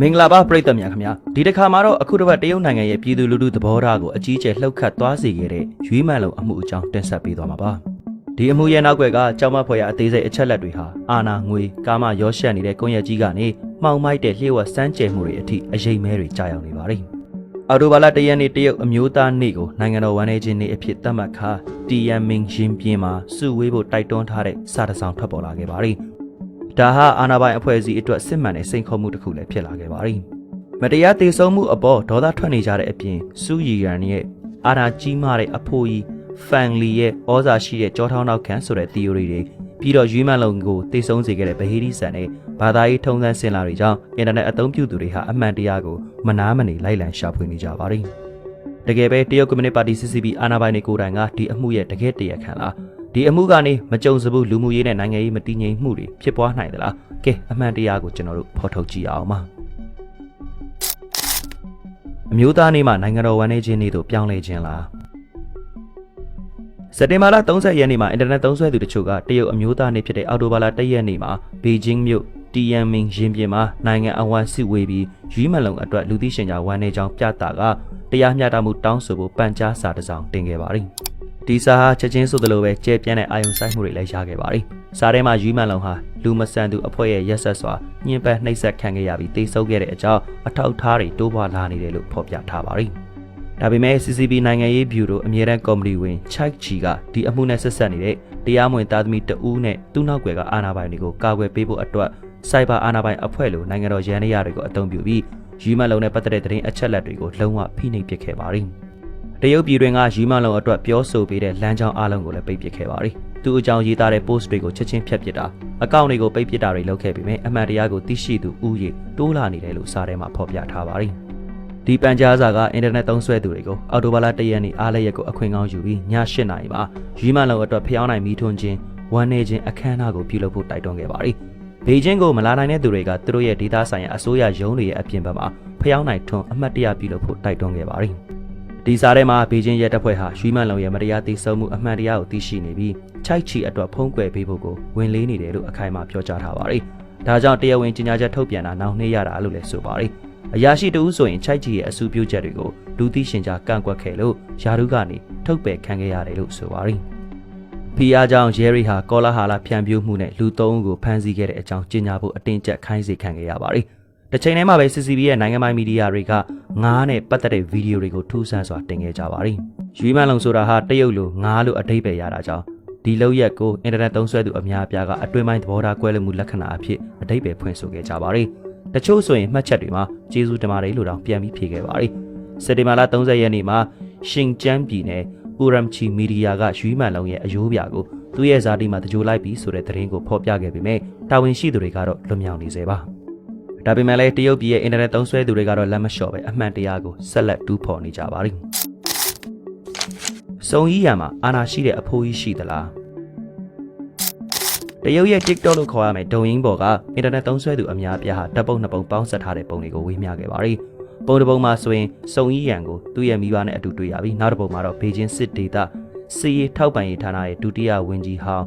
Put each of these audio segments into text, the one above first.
မင်္ဂလာပါပရိသတ်များခင်ဗျာဒီတစ်ခါမှာတော့အခုတစ်ပတ်တရုတ်နိုင်ငံရဲ့ပြည်သူလူထုသဘောထားကိုအကြီးကျယ်လှုပ်ခတ်သွားစေခဲ့တဲ့ရွေးမှန်လုံအမှုအကြောင်းတင်ဆက်ပေးသွားမှာပါဒီအမှုရဲ့နောက်ွယ်ကကြောင်မဖွဲ့ရအသေးစိတ်အချက်လက်တွေဟာအာနာငွေကာမရောရှက်နေတဲ့ကွန်ရက်ကြီးကနေမှောင်မိုက်တဲ့လျှို့ဝှက်စမ်းကြယ်မှုတွေအထိအရေးမဲတွေကြာရောက်နေပါတယ်အော်တိုဘာလတရက်နေ့တရုတ်အမျိုးသားနေ့ကိုနိုင်ငံတော်ဝန်ထမ်းချင်းနေ့အဖြစ်သတ်မှတ်ခါတီယန်မင်ရင်ပြင်းမှာစုဝေးဖို့တိုက်တွန်းထားတဲ့စာတစောင်ထွက်ပေါ်လာခဲ့ပါတယ် ဒါဟာအာနာပိုင်အဖွဲ့အစည်းအတွက်စစ်မှန်တဲ့စိန်ခေါ်မှုတစ်ခုလည်းဖြစ်လာခဲ့ပါတယ်မတရားတေဆုံးမှုအပေါ်ဒေါသထွက်နေကြတဲ့အပြင်စူရီရန်ရဲ့အာနာကြီးမားတဲ့အဖိုးကြီးဖန်လီရဲ့ဩဇာရှိတဲ့ကြောထောင်းနောက်ခံဆိုတဲ့ theory တွေပြီးတော့ရွေးမှန်လုံးကိုတေဆုံးစေခဲ့တဲ့ဗဟီဒီဆန်နဲ့ဘာသာရေးထုံးစံစင်လာတွေကြောင့်အင်တာနက်အသုံးပြုသူတွေဟာအမှန်တရားကိုမနာမနေလိုက်လံရှာဖွေနေကြပါတယ်တကယ်ပဲတရုတ်ကွန်မြူနတီပါတီ CCP အာဏာပိုင်တွေကိုယ်တိုင်ကဒီအမှုရဲ့တကယ်တရားခံလား ဒီအမှုကနေမကြုံစဘူးလူမှုရေးနဲ့နိုင်ငံရေးမတည်ငြိမ်မှုတွေဖြစ်ပွားနိုင်သလားကဲအမှန်တရားကိုကျွန်တော်တို့ဖော်ထုတ်ကြည့်အောင်ပါအမျိုးသားနေ့မှာနိုင်ငံတော်ဝန်ထမ်းချင်းနေ့တို့ပြောင်းလဲခြင်းလားစက်တင်ဘာလ30ရက်နေ့မှာအင်တာနက်သုံးစွဲသူတချို့ကတရုတ်အမျိုးသားနေ့ဖြစ်တဲ့အော်တိုဘာလ1ရက်နေ့မှာဘေကျင်းမြို့တီယန်မင်ရင်ပြင်မှာနိုင်ငံအဝမ်းစစ်ဝေးပြီးရွီးမလုံအတွက်လူသိရှင်ကြားဝန်နေကြောင်းပြတာကတရားမျှတမှုတောင်းဆိုဖို့ပန်ကြားစာတစ်စောင်တင်ခဲ့ပါတယ်။ ဒီစာဟာချက်ချင်းဆိုသလိုပဲကျဲပြန့်တဲ့အာယုံဆိုင်မှုတွေလည်းရခဲ့ပါတယ်။စာထဲမှာရွီးမလုံဟာလူမဆန်သူအဖွဲ့ရဲ့ရက်ဆက်စွာညှဉ်းပန်းနှိပ်စက်ခံခဲ့ရပြီးတိတ်ဆုပ်ခဲ့တဲ့အကြောင်းအထောက်အထားတွေတိုးပွားလာနေတယ်လို့ဖော်ပြထားပါတယ်။ဒါပေမဲ့ CCB နိုင်ငံရေးဗျူရိုအမြဲတမ်းကော်မတီဝင် Chike Chi ကဒီအမှုနဲ့ဆက်ဆက်နေတဲ့တရားမဝင်သားသမီးတဦးနဲ့သူ့နောက်ွယ်ကအာဏာပိုင်တွေကိုကာကွယ်ပေးဖို့အတွက်စိုက်ဘာအာဏာပိုင်အဖွဲ့လိုနိုင်ငံတော်ရန်ရတွေကိုအသုံးပြုပြီးရီမလုံနဲ့ပတ်သက်တဲ့သတင်းအချက်အလက်တွေကိုလုံးဝဖိနှိပ်ပစ်ခဲ့ပါတယ်။ တရုတ်ပြည်တွင်ကရီမလုံအတွက်ပြောဆိုပေးတဲ့လမ်းကြောင်းအလုံးကိုလည်းပိတ်ပစ်ခဲ့ပါတယ်။သူ့အကြောင်းရေးသားတဲ့ post တွေကိုချက်ချင်းဖျက်ပစ်တာအကောင့်တွေကိုပိတ်ပစ်တာတွေလုပ်ခဲ့ပြီးမြဲအမှန်တရားကိုသိရှိသူဥယျတိုးလာနေတယ်လို့စာထဲမှာဖော်ပြထားပါတယ်။ဒီပန်ကြားစာကအင်တာနက်သုံးစွဲသူတွေကိုအော်တိုဘာလ၁ရက်နေ့အားလရက်ကိုအခွင့်ကောင်းယူပြီးည၈နာရီမှာရီမလုံအတွက်ဖျောင်းနိုင်မီထွန်းခြင်းဝမ်းနေခြင်းအခမ်းအနားကိုပြုလုပ်ဖို့တိုက်တွန်းခဲ့ပါတယ်။ဘေကျင်းကိုမလာနိုင်တဲ့သူတွေကသူတို့ရဲ့ဒေသဆိုင်ရာအစိုးရရုံးတွေရဲ့အပြင်ဘက်မှာဖျောင်းနိုင်ထွန်းအမှတ်တရပြုလုပ်ဖို့တိုက်တွန်းခဲ့ပါတယ်။ ဒီစားထဲမှာဘေကျင်းရဲတပ်ဖွဲ့ဟာရွှီမန်လုံရဲ့မတရားသိဆုံးမှုအမှန်တရားကိုသိရှိနေပြီးချိုက်ချီအတွက်ဖုံးကွယ်ပေးဖို့ကိုဝင်လေးနေတယ်လို့အခိုင်အမာပြောကြားထားပါတယ်။ဒါကြောင့်တရားဝင်ကြေညာချက်ထုတ်ပြန်တာနောက်နှေးရတာလို့လည်းဆိုပါတယ်။အရာရှိတဦးဆိုရင်ချိုက်ချီရဲ့အစူပြုချက်တွေကိုလူသိရှင်ကြားကန့်ကွက်ခဲ့လို့ယာရုကနေထုတ်ပယ်ခံခဲ့ရတယ်လို့ဆိုပါတယ်။ဖီအားကြောင့်ရဲရီဟာကောလာဟာလာဖြန့်ပြူးမှုနဲ့လူသုံးဦးကိုဖမ်းဆီးခဲ့တဲ့အကြောင်းကြေညာဖို့အတင်းကျပ်ခိုင်းစေခံခဲ့ရပါတယ်။တစ်ချိန်တည်းမှာပဲ CCB ရဲ့နိုင်ငံပိုင်မီဒီယာတွေက ငားနဲ့ပတ်သက်တဲ့ဗီဒီယိုတွေကိုထူးဆန်းစွာတင်ခဲ့ကြပါတယ်။ရွေးမန်းလုံဆိုတာဟာတရုတ်လိုငားလို့အတိတ်ပဲရတာကြောင့်ဒီလောက်ရက်ကိုအင်တာနက်သုံးစွဲသူအများအပြားကအတွင်းပိုင်းသဘောထားကွဲလွဲမှုလက္ခဏာအဖြစ်အတိတ်ပဲဖွင့်ဆိုခဲ့ကြပါတယ်။တချို့ဆိုရင်မှတ်ချက်တွေမှာကျေးဇူးတင်ပါတယ်လို့တောင်ပြန်ပြီးဖြေခဲ့ပါတယ်။စက်တင်ဘာလ30ရက်နေ့မှာရှင်ကျန်းပြည်နယ်ပူရမ်ချီမီဒီယာကရွေးမန်းလုံရဲ့အယိုးပြာကိုသူ့ရဲ့ဇာတိမှာတကြိုလိုက်ပြီးဆိုတဲ့သတင်းကိုဖော်ပြခဲ့ပေမဲ့တာဝန်ရှိသူတွေကတော့လွတ်မြောက်နေသေးပါ။ ဒါပေမဲ့လည်းတရုတ်ပြည်ရဲ့အင်တာနက်သုံးစွဲသူတွေကတော့လက်မလျှော့ပဲအမှန်တရားကိုဆက်လက်တူးဖော်နေကြပါတယ်။စုံကြီးရံမှာအာနာရှိတဲ့အဖိုးကြီးရှိသလားတရုတ်ရဲ့ TikTok လို့ခေါ်ရမယ်ဒုံရင်းပေါ်ကအင်တာနက်သုံးစွဲသူအများအပြားဟာတပ်ပုံနှစ်ပုံပေါင်းဆက်ထားတဲ့ပုံတွေကိုဝေမျှခဲ့ပါတယ်။ပုံတစ်ပုံမှာဆိုရင်စုံကြီးရံကိုသူ့ရဲ့မိဘနဲ့အတူတွေ့ရပြီးနောက်တစ်ပုံမှာတော့ဘေကျင်းစစ်ဒေသစီရီထောက်ပံ့ရေးဌာနရဲ့ဒုတိယဝန်ကြီးဟောင်း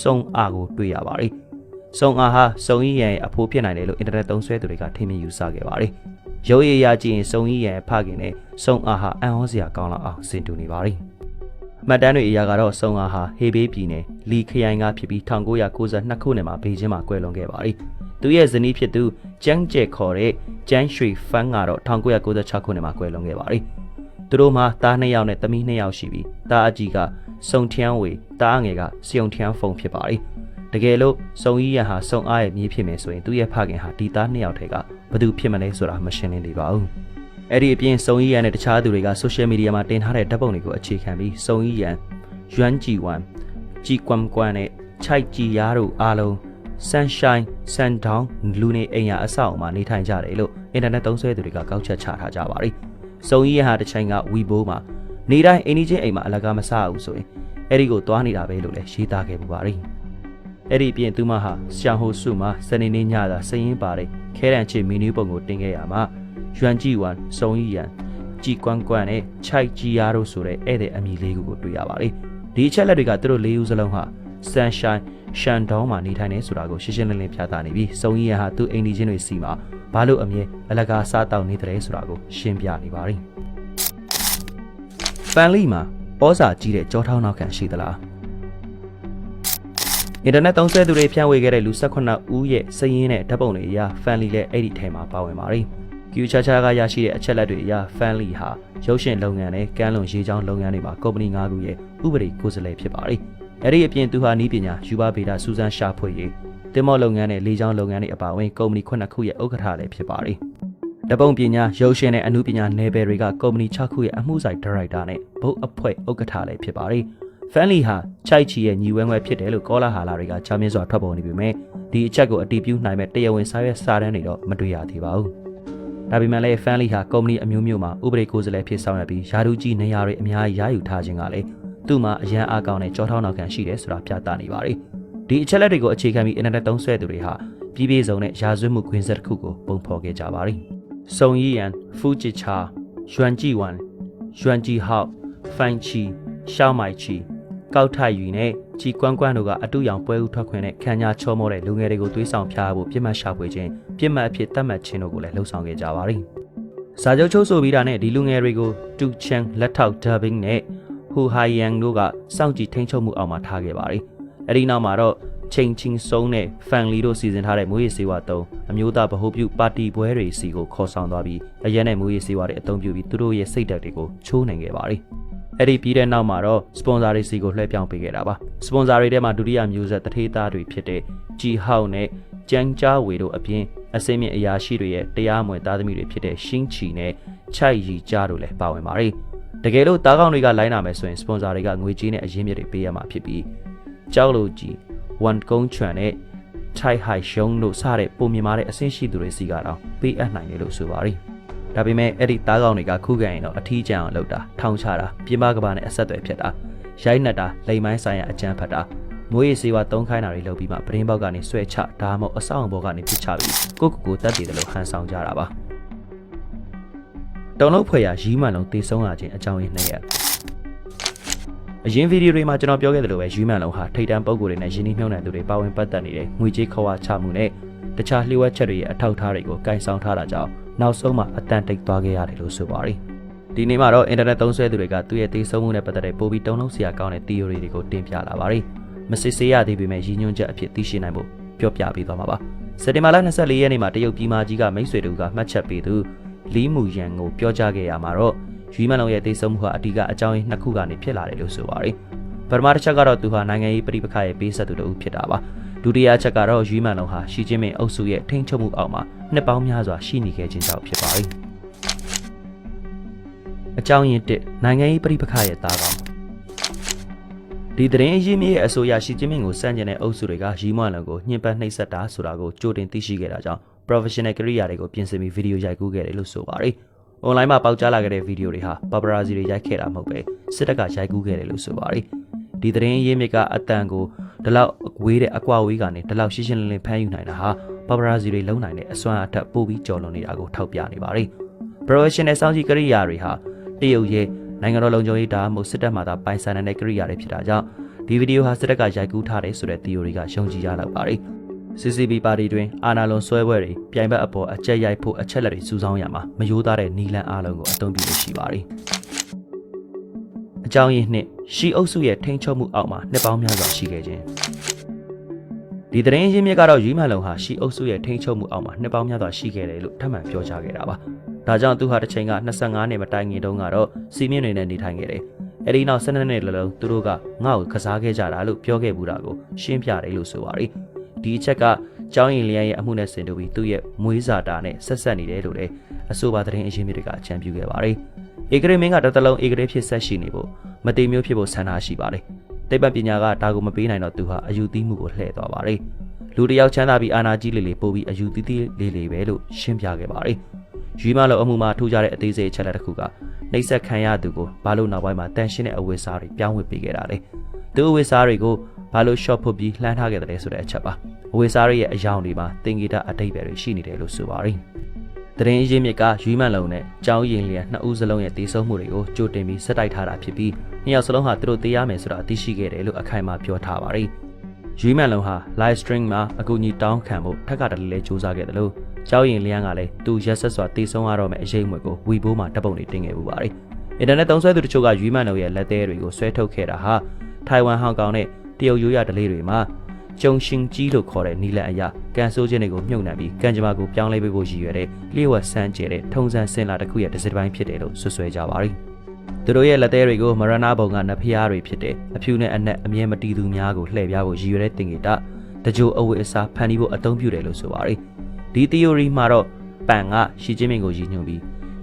စုံအားကိုတွေ့ရပါတယ်။ စုံအားဟာစုံကြီးရံရဲ့အဖိုးဖြစ်နိုင်တယ်လို့အင်တာနက်သုံးစွဲသူတွေကထင်မြင်ယူဆခဲ့ပါတယ်။ရုပ်ရည်ရကြည့်ရင်စုံကြီးရံရဲ့ဖခင်နဲ့စုံအားဟာအံ့ဩစရာကောင်းလောက်အောင်ဆင်တူနေပါတယ်။မှတ်တမ်းတွေအရာကတော့စုံအားဟာဟေဘေးပြည်နယ်လီခရိုင်ကဖြစ်ပြီး1992ခုနှစ်မှာဘေကျင်းမှာကွယ်လွန်ခဲ့ပါတယ်။သူရဲ့ဇနီးဖြစ်သူကျန်းကျဲခေါ်တဲ့ကျန်းရွှေဖန်းကတော့1996ခုနှစ်မှာကွယ်လွန်ခဲ့ပါတယ်။သူတို့မှာသား2ယောက်နဲ့သမီး2ယောက်ရှိပြီးသားအကြီးကစုံထျန်းဝေသားအငယ်ကစယုံထျန်းဖုံဖြစ်ပါတယ်။ တကယ်လို့စုံကြီးရန်ဟာစုံအားရဲ့မြေးဖြစ်မယ်ဆိုရင်သူ့ရဲ့ဖခင်ဟာဒီသား2ယောက်ထဲကဘသူဖြစ်မလဲဆိုတာမရှင်းလင်းသေးပါဘူး။အဲ့ဒီအပြင်စုံကြီးရန်နဲ့တခြားသူတွေကဆိုရှယ်မီဒီယာမှာတင်ထားတဲ့ဓာတ်ပုံတွေကိုအခြေခံပြီးစုံကြီးရန်ယွမ်ဂျီဝမ်ဂျီကွမ်ကွမ်နဲ့ချိုက်ဂျီယာတို့အားလုံး Sunshine Sundown လူနေအိမ်ယာအဆောက်အအုံမှာနေထိုင်ကြတယ်လို့အင်တာနက်သုံးစွဲသူတွေကကောက်ချက်ချထားကြပါတယ်။စုံကြီးရဟာတစ်ချိန်ကဝီဘိုးမှာနေတိုင်းအိမ်ကြီးချင်းအိမ်မှာအလကားမဆဘူးဆိုရင်အဲ့ဒီကိုသွားနေတာပဲလို့လည်းရေးသားခဲ့ပူပါတယ်။ အဲ့ဒီအပြင်သူမဟာရှန်ဟိုစုမှာစနေနေ့ညသာစရင်ပါတယ်ခဲတံချစ်မီနူးပုံကိုတင်ခဲ့ရမှာယွမ်ဂျီဝမ်စုံကြီးရန်ကြည်ကွမ်ကွမ်နဲ့ချိုက်ဂျီယာတို့ဆိုတဲ့ဧည့်သည်အမည်လေးခုကိုတွေ့ရပါတယ်။ဒီအချက်လက်တွေကသူတို့လေးဦးစလုံးဟာ Sunshine ရှန်ဒေါင်းမှာနေထိုင်နေဆိုတာကိုရှင်းရှင်းလင်းလင်းပြသနေပြီးစုံကြီးရဟာသူ့အိမ်ဒီချင်းတွေစီမှာဘာလို့အမြဲအလကားစားတောက်နေတဲ့ဆိုတာကိုရှင်းပြနေပါပြီဖန်လီမှာဩစာကြီးတဲ့ကြောထောင်းနောက်ခံရှိသလား အင်တာနက်သုံးစွဲသူတွေဖြန့်ဝေခဲ့တဲ့လူ18ဦးရဲ့စည်ရင်းနဲ့ဓာတ်ပုံတွေအရ Fanly လည်းအဲ့ဒီထဲမှာပါဝင်ပါတယ်။ Q ချာချာကရရှိတဲ့အချက်လက်တွေအရ Fanly ဟာရုပ်ရှင်လုပ်ငန်းနဲ့ကမ်းလွန်ရေးချောင်းလုပ်ငန်းတွေမှာကုမ္ပဏီ၅ခုရဲ့ဥပဒေကိုယ်စားလှယ်ဖြစ်ပါတယ်။အဲ့ဒီအပြင်သူဟာနီးပညာယူပါဗေဒစူးစမ်းရှာဖွေရေးတင်မော့လုပ်ငန်းနဲ့လေချောင်းလုပ်ငန်းတွေအပါအဝင်ကုမ္ပဏီ9ခုရဲ့ဥက္ကဋ္ဌလည်းဖြစ်ပါတယ်။တပုံပညာရုပ်ရှင်နဲ့အမှုပညာနယ်ပယ်တွေကကုမ္ပဏီ6ခုရဲ့အမှုဆိုင်ဒါရိုက်တာနဲ့ဘုတ်အဖွဲ့ဥက္ကဋ္ဌလည်းဖြစ်ပါတယ်။ Fanly ဟာချိုက်ချီရဲ့ညီဝဲဝဲဖြစ်တယ်လို့ကောလာဟာလာတွေကချားမြင့်စွာထွက်ပေါ်နေပေမဲ့ဒီအချက်ကိုအတည်ပြုနိုင်မဲ့တရားဝင်စာရွက်စာတမ်းတွေတော့မတွေ့ရသေးပါဘူး။ဒါပေမဲ့လည်း Fanly ဟာကုမ္ပဏီအမျိုးမျိုးမှာဥပဒေကိုယ်စားလှယ်ဖြစ်ဆောင်ရွက်ပြီးယာဒူကြီးနေရာတွေအများကြီးရယူထားခြင်းကလည်းသူ့မှာအရန်အားကောင်းတဲ့ကြောထောင်းနောက်ခံရှိတယ်ဆိုတာပြသနေပါတယ်။ဒီအချက်လက်တွေကိုအခြေခံပြီး internet သုံးစွဲသူတွေဟာပြည်ပြည်စုံနဲ့ရာဇဝတ်မှုခွင့်ဆက်တစ်ခုကိုပုံဖော်ခဲ့ကြပါတယ်။စုံယီယန်၊ဖူဂျီချာ၊ယွမ်ဂျီဝမ်၊ယွမ်ဂျီဟောက်၊ဖိုင်ချီ၊ရှောင်းမိုင်ချီ ကောက်ထိုက်ယူနဲ့ချီကွမ်းကွမ်းတို့ကအတူရောင်ပွဲဥထွက်ခွင့်နဲ့ခံညာချောမောတဲ့လူငယ်တွေကိုသွေးဆောင်ဖျားဖို့ပြစ်မှတ်ရှာဖွေခြင်းပြစ်မှတ်အဖြစ်သတ်မှတ်ခြင်းတို့ကိုလည်းလှုံ့ဆော်ခဲ့ကြပါသည်။စာချုပ်ချုပ်ဆိုပြီးတာနဲ့ဒီလူငယ်တွေကိုတူချန်လက်ထောက်ဒါဘင်းနဲ့ဟူဟိုင်ယန်တို့ကစောင့်ကြည့်ထိန်းချုပ်မှုအောက်မှာထားခဲ့ပါသည်။အဲဒီနောက်မှာတော့ချိန်ချင်းစုံနဲ့ဖန်လီတို့စီစဉ်ထားတဲ့မွေးရည်စေဝါတုံးအမျိုးသားဗဟိုပြုပါတီပွဲတွေစီကိုခေါ်ဆောင်သွားပြီးအရက်နဲ့မွေးရည်စေဝါတွေအသုံးပြုပြီးသူတို့ရဲ့စိတ်ဓာတ်တွေကိုချိုးနိုင်ခဲ့ပါသည်။ အဲ့ဒီပြီးတဲ့နောက်မှာတော့စပွန်ဆာတွေစီကိုလွှဲပြောင်းပေးခဲ့တာပါစပွန်ဆာတွေထဲမှာဒုတိယမျိုးဆက်တထေးသားတွေဖြစ်တဲ့ဂျီဟောက်နဲ့ကျန်းကြားဝေတို့အပြင်အစင်းမြင့်အရာရှိတွေရဲ့တရားမဝင်သားသမီးတွေဖြစ်တဲ့ရှင်းချီနဲ့ချိုက်ရီကြားတို့လည်းပါဝင်ပါတယ်တကယ်လို့တားကောင်းတွေကလိုင်းနာမယ်ဆိုရင်စပွန်ဆာတွေကငွေကြေးနဲ့အရင်းမြစ်တွေပေးရမှာဖြစ်ပြီးကြောက်လို့ကြီးဝန်ကုန်းချွန်နဲ့ချိုက်ဟိုင်ရှုံးတို့စတဲ့ပုံမြင်မာတဲ့အဆင့်ရှိသူတွေစီကတော့ပေးအပ်နိုင်တယ်လို့ဆိုပါတယ် ဒါပေမဲ့အဲ့ဒီသားကောင်တွေကခုခံရင်တော့အထီးကျန်အောင်လုပ်တာထောင်ချတာပြင်းပကဘာနဲ့အဆက်အသွယ်ဖြစ်တာရိုက်နှက်တာလိမ်မိုင်းဆိုင်ရာအကြမ်းဖက်တာမွေးရစေဝါသုံးခိုင်းတာတွေလုပ်ပြီးမှပရင်းပေါက်ကနေဆွဲချဒါမှမဟုတ်အဆောင်ဘောကနေပြစ်ချပြီးကိုကိုကိုတက်တည်တယ်လို့ဟန်ဆောင်ကြတာပါတုံလုံးဖွယ်ရာရီးမှန်လုံးတေဆုံးလာခြင်းအကြောင်းရင်းနဲ့ရအရင်ဗီဒီယိုတွေမှာကျွန်တော်ပြောခဲ့သလိုပဲရီးမှန်လုံးဟာထိတ်တန့်ပုံကိုယ်တွေနဲ့ယင်းနှိမ့်နှောင်းတဲ့သူတွေပါဝင်ပတ်သက်နေတဲ့ငွေကြေးခွာချမှုနဲ့တခြားလျှို့ဝှက်ချက်တွေရဲ့အထောက်အထားတွေကိုကင်ဆောင်ထားတာကြောင့် နောက်ဆုံးမှာအတန်တိတ်သွားခဲ့ရတယ်လို့ဆိုပါတယ်။ဒီနေ့မှာတော့အင်တာနက်သုံးစွဲသူတွေကသူ့ရဲ့သေဆုံးမှုနဲ့ပတ်သက်တဲ့ပိုပြီးတုံ့လုံးစရာကောင်းတဲ့ theory တွေကိုတင်ပြလာပါတယ်။မစစ်ဆေးရသေးပေမဲ့ရည်ညွှန်းချက်အဖြစ်သိရှိနိုင်ဖို့ပြောပြပေးသွားမှာပါ။စက်တင်ဘာလ24ရက်နေ့မှာတရုတ်ပြည်မကြီးကမိတ်ဆွေတို့ကမှတ်ချက်ပေးသူလီမူယန်ကိုပြောကြားခဲ့ရမှာတော့ယူမန်လုံးရဲ့သေဆုံးမှုဟာအဓိကအကြောင်းရင်းနှစ်ခုကနေဖြစ်လာတယ်လို့ဆိုပါတယ်။ပထမတစ်ချက်ကတော့သူဟာနိုင်ငံရေးပြည်ပခါရဲ့ပေးဆက်သူတို့ဖြစ်တာပါ။ ဒုတိယချက်ကတော့ယူမန်လုံးဟာရှီကျင်းမင်အုပ်စုရဲ့ထိန်းချုပ်မှုအောက်မှာနှစ်ပေါင်းများစွာရှိနေခဲ့ခြင်းကြောင့်ဖြစ်ပါတယ်။အကြောင်းရင်းတစ်နိုင်ငံရေးပြည်ပခရဲ့သားကောင်ဒီသတင်းအရင်းမြစ်ရဲ့အဆိုအရရှီကျင်းမင်ကိုစန့်ကျင်တဲ့အုပ်စုတွေကရီမွန်လုံးကိုညှဉ်းပန်းနှိပ်စက်တာဆိုတာကိုကြိုတင်သိရှိခဲ့တာကြောင့် professional career တွေကိုပြင်ဆင်ပြီးဗီဒီယိုရိုက်ကူးခဲ့တယ်လို့ဆိုပါတယ်။ online မှာပေါက်ကြားလာခဲ့တဲ့ဗီဒီယိုတွေဟာ paparazzi တွေရိုက်ခဲ့တာမဟုတ်ပဲစစ်တပ်ကရိုက်ကူးခဲ့တယ်လို့ဆိုပါတယ်။ဒီသတင်းအရင်းမြစ်ကအတန်ကို ဒီလောက်ဝေးတဲ့အကွာဝေးကနေဒီလောက်ရှင်းရှင်းလင်းလင်းဖမ်းယူနိုင်တာဟာပါပရာဇီတွေလုံနိုင်တဲ့အစွမ်းအထက်ပိုပြီးကျော်လွန်နေတာကိုထောက်ပြနေပါတယ်။ professional စောင့်ကြည့်ကရိယာတွေဟာတရုတ်ရဲ့နိုင်ငံတော်လုံခြုံရေးဒါမှမဟုတ်စစ်တပ်မှသာပိုင်ဆိုင်တဲ့ကရိယာတွေဖြစ်တာကြောင့်ဒီဗီဒီယိုဟာစစ်တပ်ကရိုက်ကူးထားတယ်ဆိုတဲ့ theory ကယုံကြည်ရလောက်ပါတယ်။ CCB ပါတီတွင်အာနာလွန်ဆွဲပွဲတွေပြိုင်ဘက်အပေါ်အကြက်ရိုက်ဖို့အချက်လက်တွေစူးစောင်းရမှာမယိုးသားတဲ့နီလန်အားလုံးကိုအသုံးပြုလို့ရှိပါတယ်။ အကြောင်းရင်းနှစ်ရှီအုပ်စုရဲ့ထိန်းချုပ်မှုအောက်မှာနှစ်ပေါင်းများစွာရှိခဲ့ခြင်းဒီသတင်းရင်းမြစ်ကတော့ယူမန်လုံဟာရှီအုပ်စုရဲ့ထိန်းချုပ်မှုအောက်မှာနှစ်ပေါင်းများစွာရှိခဲ့တယ်လို့ထပ်မံပြောကြားခဲ့တာပါဒါကြောင့်သူဟာတစ်ချိန်က25နှစ်မတိုင်ခင်တုန်းကတော့စီမင်းတွေနဲ့နေထိုင်ခဲ့တယ်အဲဒီနောက်12နှစ်လုံးသူတို့ကငါ့ကိုကစားခဲ့ကြတာလို့ပြောခဲ့ဘူးတာကိုရှင်းပြတယ်လို့ဆိုပါတယ်ဒီအချက်ကကျောင်းရင်လျံရဲ့အမှုနဲ့ဆင်တူပြီးသူ့ရဲ့မွေးစာတာနဲ့ဆက်ဆက်နေတယ်လို့လည်းအဆိုပါသတင်းအရင်းမြစ်တွေကအကြံပြုခဲ့ပါတယ် ဧကရေမင်းကတတလုံးဧကရေဖြစ်ဆက်ရှိနေဖို့မတိမျိုးဖြစ်ဖို့ဆန္ဒရှိပါတယ်။တိတ်ပတ်ပညာကဒါကိုမပေးနိုင်တော့သူဟာအယူသီးမှုကိုလှည့်သွားပါတယ်။လူတယောက်ချမ်းသာပြီးအာနာကြီးလေးလေးပို့ပြီးအယူသီးသီးလေးလေးပဲလို့ရှင်းပြခဲ့ပါတယ်။ယူမလောအမှုမှာထူးခြားတဲ့အသေးစိတ်အချက်လက်တစ်ခုကနှိပ်စက်ခံရသူကိုဘာလို့နောက်ပိုင်းမှာတန်ရှင်းတဲ့အဝတ်စားတွေပြောင်းဝတ်ပေးခဲ့တာလဲ။သူအဝတ်စားတွေကိုဘာလို့ short ဖို့ပြီးလှမ်းထားခဲ့တယ်ဆိုတဲ့အချက်ပါ။အဝတ်စားရဲ့အယောင်တွေမှာသင်္ကေတအတိတ်ပဲတွေရှိနေတယ်လို့ဆိုပါတယ်။ တရင်ရင်းမြစ်ကရွေးမှန်လုံးနဲ့ကြောင်းရင်လျက်နှစ်ဦးစလုံးရဲ့တေဆုံးမှုတွေကိုကြိုတင်ပြီးဆက်တိုက်ထားတာဖြစ်ပြီးနှစ်ယောက်စလုံးဟာသူတို့တေးရမယ်ဆိုတာသိရှိခဲ့တယ်လို့အခိုင်အမာပြောထားပါတယ်။ရွေးမှန်လုံးဟာ live stream မှာအကူအညီတောင်းခံဖို့ထက်ကတည်းကစူးစမ်းခဲ့တယ်လို့ကျောင်းရင်လျန်းကလည်းသူရက်ဆက်စွာတေဆုံးရတော့မယ့်အရေးအမွေကိုဝီဘိုးမှာတပ်ပုံတွေတင်ခဲ့ပူပါတယ်အင်တာနက်သုံးစွဲသူတချို့ကယူမန်တို့ရဲ့လက်သေးတွေကိုဆွဲထုတ်ခဲ့တာဟာထိုင်ဝမ်ဟောင်ကောင်နဲ့တရုတ်ရိုးရဒလေးတွေမှာ ကျုံရှင်ကြီးလို့ခေါ်တဲ့နီလန်အရာကန်ဆိုးခြင်းတွေကိုမြုပ်နှံပြီးကန်ဂျမာကိုပြောင်းလဲပေးဖို့ရည်ရွယ်တဲ့လျှို့ဝှက်ဆန်းကျဲတဲ့ထုံစံစင်လာတစ်ခုရဲ့တစ်စိတ်တစ်ပိုင်းဖြစ်တယ်လို့ဆွဆွဲကြပါတယ်။သူတို့ရဲ့လက်သေးတွေကိုမရဏဘုံကနဖျားတွေဖြစ်တဲ့အဖြူနဲ့အနက်အမြဲမတီးသူများကိုလှည့်ပြဖို့ရည်ရွယ်တဲ့တင်ဂီတတကြိုအဝတ်အစားဖန်တီးဖို့အသုံးပြုတယ်လို့ဆိုပါတယ်။ဒီ theory မှာတော့ပန်ကရှီကျင်းမင်ကိုရည်ညွှန်းပြီး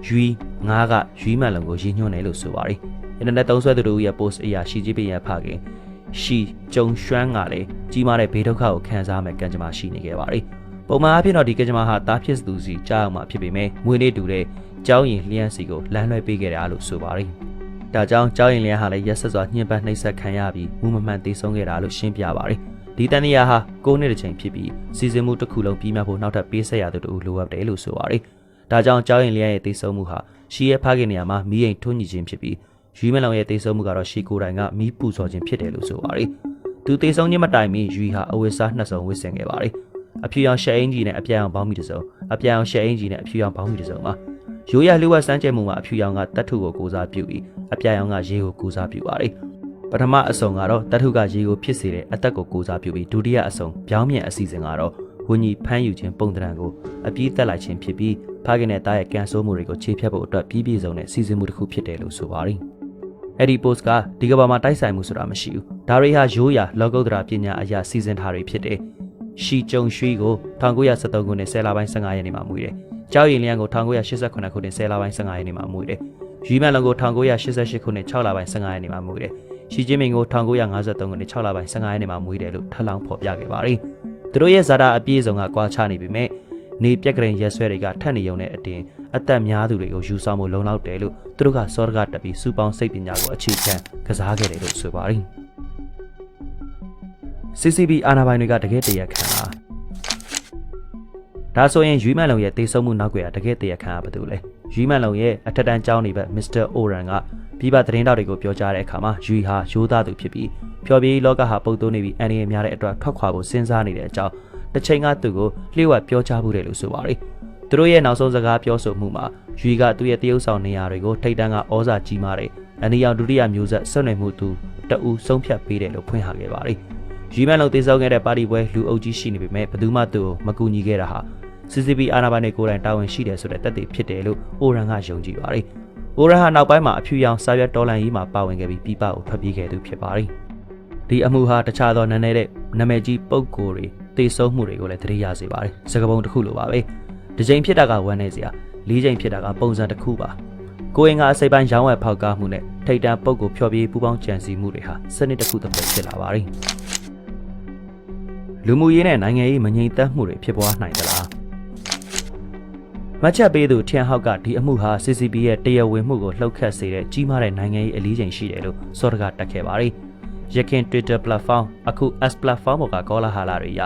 ယူငါးကယူမှန်လုံကိုရည်ညွှန်းတယ်လို့ဆိုပါတယ်။အင်တာနက်သုံးစွဲသူတို့ရဲ့ post အရာရှီကျင်းပင်ရဖခင် ရှီကျုံရွှမ်းကလည်းကြီးမားတဲ့ဘေးဒုက္ခကိုခံစားမဲ့ကံကြမ္မာရှိနေခဲ့ပါတယ်။ပုံမှန်အဖြစ်တော့ဒီကံကြမ္မာဟာတားဖြစ်သူစီကြားအောင်မှာဖြစ်ပေမဲ့မွေးနေ့တူတဲ့ကျောင်းရင်လျှမ်းစီကိုလမ်းလွှဲပေးခဲ့တယ်လို့ဆိုပါတယ်။ဒါကြောင့်ကျောင်းရင်လျှမ်းဟာလည်းရက်ဆက်စွာညှဉ်းပန်းနှိပ်စက်ခံရပြီးမူမမှန်သေဆုံးခဲ့တာလို့ရှင်းပြပါတယ်။ဒီတန်နီယာဟာ၉နှစ်တစ်ချိန်ဖြစ်ပြီးစီစဉ်မှုတစ်ခုလုံးပြီးမှဖို့နောက်ထပ်ပေးဆက်ရသူတို့လိုအပ်တယ်လို့ဆိုပါတယ်။ဒါကြောင့်ကျောင်းရင်လျှမ်းရဲ့သေဆုံးမှုဟာရှီရဲ့ဖခင်နေရာမှာမီးအိမ်ထွန်းညှိခြင်းဖြစ်ပြီး ယူမလောင်ရဲ့တေဆုံးမှုကတော့ရှီကိုတိုင်ကမီးပူဇော်ခြင်းဖြစ်တယ်လို့ဆိုပါတယ်။သူတေဆုံးခြင်းမတိုင်မီယူဟာအဝိစားနှစ်စုံဝစ်ဆင်ခဲ့ပါတယ်။အဖြူရောင်ရှက်အင်ဂျီနဲ့အပြာရောင်ဘောင်းမီတစ်စုံအပြာရောင်ရှက်အင်ဂျီနဲ့အဖြူရောင်ဘောင်းမီတစ်စုံပါ။ရိုးရလျှို့ဝှက်စမ်းကြဲမှုမှာအဖြူရောင်ကတတ်ထုကိုကိုစားပြုပြီးအပြာရောင်ကရေကိုကိုစားပြုပါတယ်။ပထမအစုံကတော့တတ်ထုကရေကိုဖြစ်စေတဲ့အသက်ကိုကိုစားပြုပြီးဒုတိယအစုံပြောင်းမြင်အစီအစဉ်ကတော့ဝင်းကြီးဖမ်းယူခြင်းပုံတံကိုအပြည့်တက်လိုက်ခြင်းဖြစ်ပြီးဖခင်နဲ့တားရဲ့ကန်ဆိုးမှုတွေကိုခြေဖြတ်ဖို့အတွက်ပြီးပြည့်စုံတဲ့စီစဉ်မှုတစ်ခုဖြစ်တယ်လို့ဆိုပါတယ်။ အဲ့ဒီ post ကဒီကဘာမှာတိုက်ဆိုင်မှုဆိုတာမရှိဘူးဒါတွေဟာရိုးရာလောကုတ္တရာပညာအရာစီစဉ်ထားတွေဖြစ်တယ်ရှီကျုံရွှေကို1973ခုနှစ်10လပိုင်း15ရက်နေ့မှာမွေးတယ်ကျောက်ရည်လျံကို1988ခုနှစ်10လပိုင်း15ရက်နေ့မှာမွေးတယ်ယူမန်လုံကို1988ခုနှစ်6လပိုင်း15ရက်နေ့မှာမွေးတယ်ရှီကျင်းမင်ကို1953ခုနှစ်6လပိုင်း15ရက်နေ့မှာမွေးတယ်လို့ထပ်လောင်းဖော်ပြခဲ့ပါတယ်သူတို့ရဲ့ဇာတာအပြည့်စုံကကွာခြားနေပြီမဲ့ နေပြက်ကရင်ရက်ဆွဲတွေကထက်နေုံနဲ့အတင်အသက်များသူတွေကိုယူဆောင်မှုလုံလောက်တယ်လို့သူတို့ကစောရကတက်ပြီးစူပေါင်းစိတ်ပညာကိုအခြေခံကစားခဲ့တယ်လို့ဆိုပါတယ်။ CCB အာဏာပိုင်တွေကတကယ်တရခံလားဒါဆိုရင်ယူမန်လုံရဲ့တေဆုံးမှုနောက်ွယ်ကတကယ်တရခံရဘာလို့လဲယူမန်လုံရဲ့အထက်တန်းကျောင်းနေဘက်မစ္စတာအိုရန်ကပြည်ပသတင်းတောက်တွေကိုပြောကြားတဲ့အခါမှာယူဟာရိုးသားသူဖြစ်ပြီးဖျော်ဖြေလောကဟာပုတ်သွင်းနေပြီးအန်ရီများတဲ့အတွက်ထွက်ခွာဖို့စဉ်းစားနေတဲ့အကြောင်း တစ်ချိန်ကသူ့ကိုလျှို့ဝှက်ပြောကြားမှုတယ်လို့ဆိုပါတယ်သူတို့ရဲ့နောက်ဆုံးစကားပြောဆိုမှုမှာယူကသူ့ရဲ့တရုပ်ဆောင်နေရာတွေကိုထိတ်တန်းကဩဇာကြီးမားတဲ့အနီရောင်ဒုတိယမျိုးဆက်ဆွနယ်မှုသူတအူဆုံးဖြတ်ပေးတယ်လို့ဖွင့်ဟခဲ့ပါတယ်ယူမန်လုံတေဆောင်ခဲ့တဲ့ပါတီပွဲလူအုပ်ကြီးရှိနေပေမဲ့ဘယ်သူမှသူ့ကိုမကူညီခဲ့တာဟာ CCP အာဏာပိုင်တွေကိုယ်တိုင်တာဝန်ရှိတယ်ဆိုတဲ့တက်သေးဖြစ်တယ်လို့အိုရန်ကယုံကြည်ပါတယ်။အိုရန်ဟာနောက်ပိုင်းမှာအဖြူရောင်စာရွက်တော်လန်ကြီးမှာပါဝင်ခဲ့ပြီးပြပကိုထွက်ပြေးခဲ့သူဖြစ်ပါတယ်။ဒီအမှုဟာတခြားသောနာမည်တဲ့နာမည်ကြီးပုဂ္ဂိုလ်တွေ တေဆုံးမှုတွေကိုလည်းသတိရစေပါတယ်။စကားပုံတစ်ခုလိုပါပဲ။တစ်ချိန်ဖြစ်တာကဝမ်းနေစရာလေးချိန်ဖြစ်တာကပုံစံတစ်ခုပါ။ကိုရင်ကအစိပ်ပိုင်းရောင်းဝယ်ဖောက်ကားမှုနဲ့ထိတ်တန့်ပုတ်ကိုဖျော်ပြေးပူပေါင်းကြံစည်မှုတွေဟာစနစ်တစ်ခုတစ်ခုဖြစ်လာပါတယ်။လူမှုရေးနဲ့နိုင်ငံရေးမငြိမ်သက်မှုတွေဖြစ်ပွားနိုင်သလား။မချက်ပေးသူထျံဟောက်ကဒီအမှုဟာ CCP ရဲ့တရားဝင်မှုကိုလှုပ်ခတ်စေတဲ့ကြီးမားတဲ့နိုင်ငံရေးအလေးချိန်ရှိတယ်လို့စောတကတက်ခဲ့ပါတယ်။ရခင် Twitter platform အခု S platform ပေါ်ကကောလာဟာလာတွေရ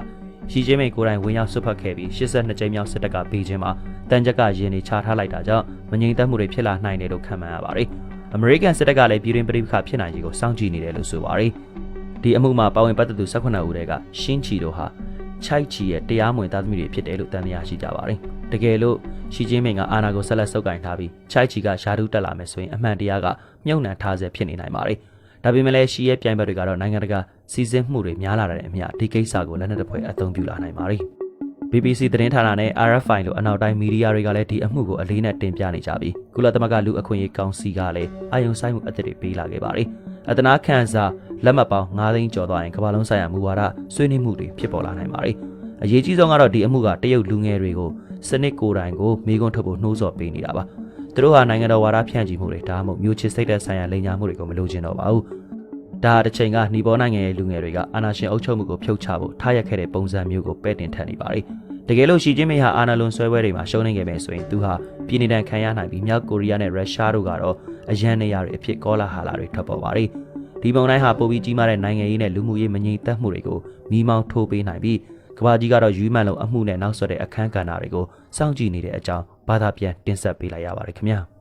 ရှီကျင်းမိတ်ကိုယ်တိုင်ဝင်ရောက်ဆွတ်ဖက်ခဲ့ပြီး82ကြိမ်မြောက်စစ်တပ်ကပေးခြင်းမှာတန်ကြက်ကရင်နေချထားလိုက်တာကြောင့်မငြိမ်သက်မှုတွေဖြစ်လာနိုင်တယ်လို့ခန့်မှန်းရပါတယ်။ American စစ်တပ်ကလည်းပြည်တွင်းပြည်ပခဖြစ်နိုင်ကြီးကိုစောင့်ကြည့်နေတယ်လို့ဆိုပါတယ်။ဒီအမှုမှာပါဝင်ပတ်သက်သူ18ဦးတွေကရှင်းချီတို့ဟာချိုက်ချီရဲ့တရားမဝင်သားသမီးတွေဖြစ်တယ်လို့တန်တရားရှိကြပါတယ်။တကယ်လို့ရှီကျင်းမင်ကအာနာကိုဆက်လက်ဆုပ်ကိုင်ထားပြီးချိုက်ချီကရှာဒူးတက်လာမယ်ဆိုရင်အမှန်တရားကမြုံနှံထားဆဲဖြစ်နေနိုင်ပါတယ်။ ဒါပေမဲ့လည်းရှီရဲ့ပြိုင်ဘက်တွေကတော့နိုင်ငံတကာစီစဉ်မှုတွေများလာတဲ့အမျှဒီကိစ္စကိုလက်နက်တစ်ဖွဲ့အသုံးပြုလာနိုင်ပါတယ်။ BBC သတင်းဌာနနဲ့ RFI လိုအနောက်တိုင်းမီဒီယာတွေကလည်းဒီအမှုကိုအလေးနဲ့တင်ပြနေကြပြီးကုလသမဂ္ဂလူအခွင့်အရေးကောင်စီကလည်းအာရုံစိုက်မှုအသစ်တွေပေးလာခဲ့ပါတယ်။အတနာခန့်စာလက်မှတ်ပေါင်း9သိန်းကျော်သွားရင်ကမ္ဘာလုံးဆိုင်ရာမူဝါဒဆွေးနွေးမှုတွေဖြစ်ပေါ်လာနိုင်ပါတယ်။အရေးကြီးဆုံးကတော့ဒီအမှုကတရုတ်လူငယ်တွေကိုစနစ်ကိုယ်တိုင်ကိုမိကွန်းထုတ်ဖို့နှိုးဆော်ပေးနေတာပါ။ သူတို့ဟာနိုင်ငံတော်ဝါဒဖြန့်ချီမှုတွေဒါမှမဟုတ်မျိုးချစ်စိတ်သက်ဆိုင်ရာလိမ်ညာမှုတွေကိုမလိုချင်တော့ပါဘူး။ဒါတစ်ချိန်ကနှီးပေါ်နိုင်ငံရဲ့လူငယ်တွေကအာဏာရှင်အုပ်ချုပ်မှုကိုဖြုတ်ချဖို့ထားရက်ခဲ့တဲ့ပုံစံမျိုးကိုပဲ့တင်ထက်နေပါတယ်။တကယ်လို့ရှီကျင်းမေဟာအာဏာလွန်ဆွဲပွဲတွေမှာရှုံးနေခဲ့မယ်ဆိုရင်သူဟာပြည်နေတန်ခံရနိုင်ပြီးမြောက်ကိုရီးယားနဲ့ရုရှားတို့ကတော့အရန်နေရတွေအဖြစ်ကောလာဟာလာတွေထွက်ပေါ်ပါတယ်။ဒီပုံတိုင်းဟာပိုပြီးကြီးမားတဲ့နိုင်ငံရေးနဲ့လူမှုရေးမငြိမ်သက်မှုတွေကိုမိမောင်းထိုးပေးနိုင်ပြီး ကဘာကြီးကတော့ယူမှန်လုံးအမှုနဲ့နောက်ဆက်တဲ့အခန်းကဏ္ဍတွေကိုစောင့်ကြည့်နေတဲ့အကြောင်းဘာသာပြန်တင်ဆက်ပေးလိုက်ရပါတယ်ခင်ဗျာ။